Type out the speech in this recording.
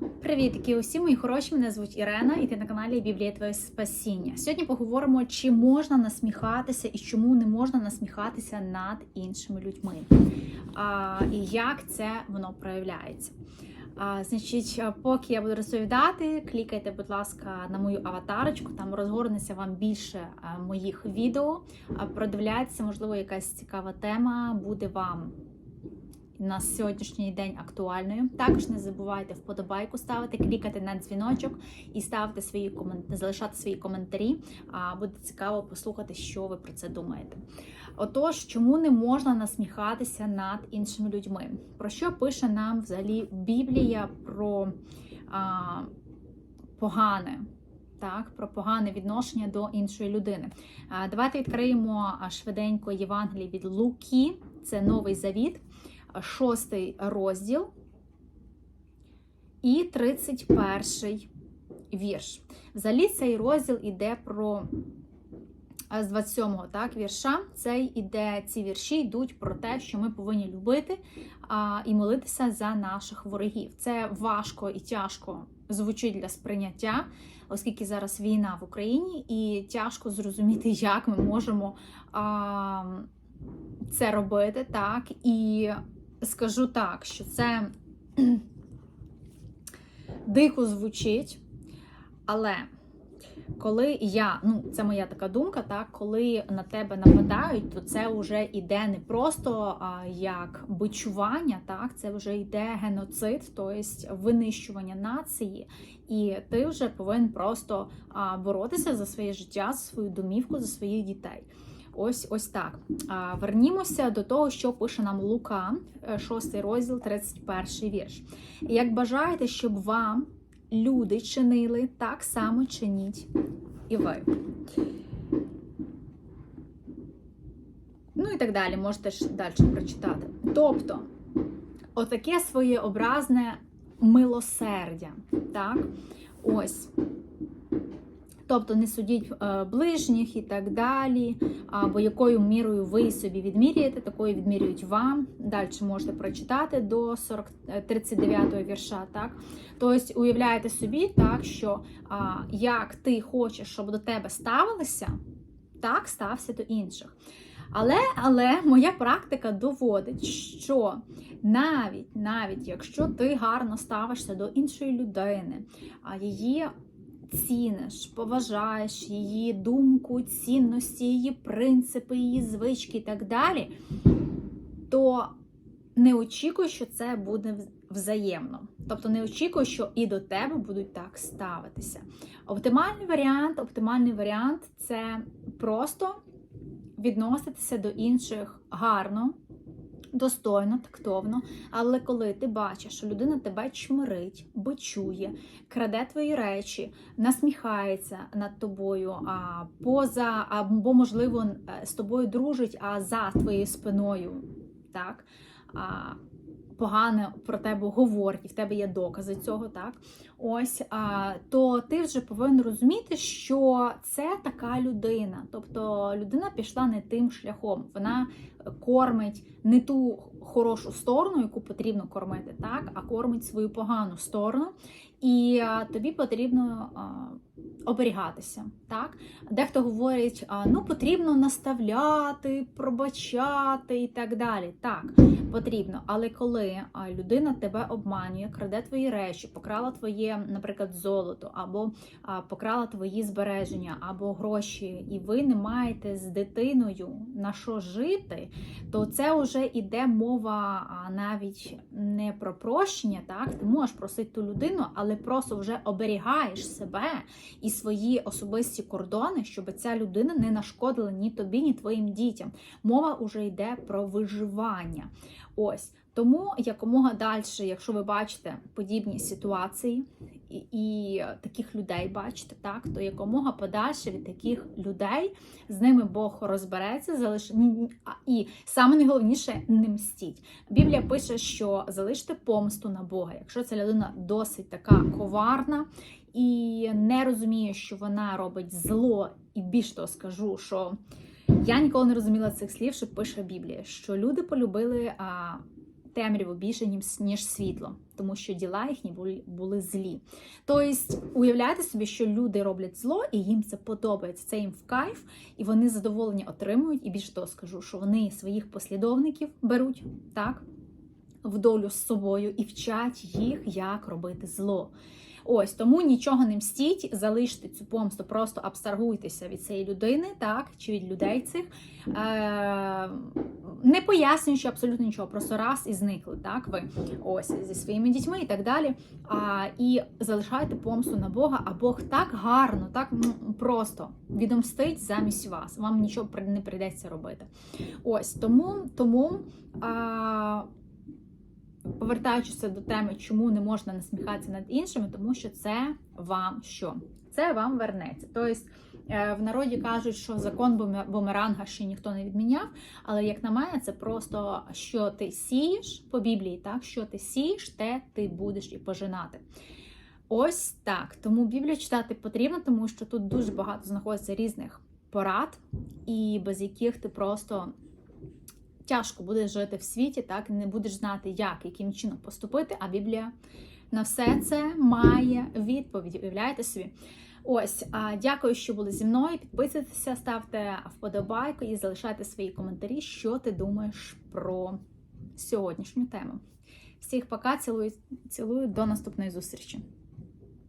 Привітки усім мої хороші. Мене звуть Ірена, і ти на каналі Біблія Твоє Спасіння. Сьогодні поговоримо, чи можна насміхатися і чому не можна насміхатися над іншими людьми, а, і як це воно проявляється. А, Значить, поки я буду розповідати, клікайте, будь ласка, на мою аватарочку, там розгорнеться вам більше моїх відео. Продивляйтеся, можливо, якась цікава тема буде вам на сьогоднішній день актуальною. Також не забувайте вподобайку ставити, клікати на дзвіночок і ставити свої коментарі, залишати свої коментарі. Буде цікаво послухати, що ви про це думаєте. Отож, чому не можна насміхатися над іншими людьми? Про що пише нам взагалі Біблія про а, погане? Так, про погане відношення до іншої людини. Давайте відкриємо швиденько Євангеліє від Луки, це новий завіт шостий розділ і 31 вірш. Взагалі цей розділ іде про з 27-го так, вірша. Цей іде, ці вірші йдуть про те, що ми повинні любити а, і молитися за наших ворогів. Це важко і тяжко звучить для сприйняття, оскільки зараз війна в Україні, і тяжко зрозуміти, як ми можемо а, це робити, так, і скажу так, що це дико звучить, але коли я, ну, це моя така думка, так, коли на тебе нападають, то це вже йде не просто а, як бичування, так, це вже йде геноцид, тобто винищування нації, і ти вже повинен просто а, боротися за своє життя, за свою домівку, за своїх дітей. Ось ось так. Вернімося до того, що пише нам Лука, 6 розділ, 31 вірш. Як бажаєте, щоб вам люди чинили, так само чиніть і ви. Ну і так далі, можете ж далі прочитати. Тобто, отаке своєобразне милосердя. Так? Ось. Тобто не судіть е, ближніх і так далі, або якою мірою ви собі відміряєте, такою відмірюють вам. Далі можете прочитати до 40, 39 го вірша. Так? Тобто, уявляєте собі, так, що як ти хочеш, щоб до тебе ставилися, так стався до інших. Але але моя практика доводить, що навіть навіть якщо ти гарно ставишся до іншої людини, а її ціниш, поважаєш її думку, цінності, її принципи, її звички і так далі, то не очікуй, що це буде взаємно. Тобто не очікуй, що і до тебе будуть так ставитися. Оптимальний варіант, оптимальний варіант це просто відноситися до інших гарно достойно, тактовно. Але коли ти бачиш, що людина тебе чмирить, бичує, краде твої речі, насміхається над тобою, а поза або, можливо, е, з тобою дружить, а за твоєю спиною, так? А, Погане про тебе говорить, і в тебе є докази цього, так? Ось, а, то ти вже повинен розуміти, що це така людина. Тобто людина пішла не тим шляхом. Вона кормить не ту хорошу сторону, яку потрібно кормити, так, а кормить свою погану сторону. І а, тобі потрібно а, оберігатися. Так? Дехто говорить, ну потрібно наставляти, пробачати і так далі. Так, потрібно. Але коли людина тебе обманює, краде твої речі, покрала твоє, наприклад, золото, або покрала твої збереження, або гроші, і ви не маєте з дитиною на що жити, то це вже іде мова навіть не про прощення. Так, ти можеш просити ту людину, але просто вже оберігаєш себе і свої особисті кордони, щоб ця людина не нашкодила ні тобі, ні твоїм дітям. Мова вже йде про виживання. Ось. Тому якомога далі, якщо ви бачите подібні ситуації і, і таких людей бачите, так, то якомога подальше від таких людей з ними Бог розбереться, залиш... і саме найголовніше не мстіть. Біблія пише, що залиште помсту на Бога. Якщо ця людина досить така коварна і не розуміє, що вона робить зло, і більш того скажу, що я ніколи не розуміла цих слів, що пише Біблія, що люди полюбили. А, темряву більше, ніж, світло, тому що діла їхні були злі. Тобто, уявляйте собі, що люди роблять зло, і їм це подобається. Це їм в кайф, і вони задоволення отримують. І більше того скажу, що вони своїх послідовників беруть так, в долю з собою і вчать їх, як робити зло. Ось тому нічого не мстіть, залиште цю помсту, просто абстрагуйтеся від цієї людини, так, чи від людей цих, е- не пояснюючи абсолютно нічого, просто раз і зникли, так, ви ось зі своїми дітьми і так далі. А, І залишайте помсту на Бога, а Бог так гарно, так просто відомстить замість вас. Вам нічого не прийдеться робити. Ось тому, тому. А, повертаючися до теми, чому не можна насміхатися над іншими, тому що це вам що? Це вам вернеться. Тобто е, в народі кажуть, що закон буме- бумеранга ще ніхто не відміняв, але як на мене, це просто що ти сієш по Біблії, так що ти сієш, те ти будеш і пожинати. Ось так. Тому Біблію читати потрібно, тому що тут дуже багато знаходиться різних порад, і без яких ти просто тяжко будеш жити в світі, так не будеш знати, як, яким чином поступити. А Біблія на все це має відповіді. Уявляєте собі? Ось, а, дякую, що були зі мною. Підписуйтеся, ставте вподобайку і залишайте свої коментарі, що ти думаєш про сьогоднішню тему. Всіх пока, цілую, цілую до наступної зустрічі.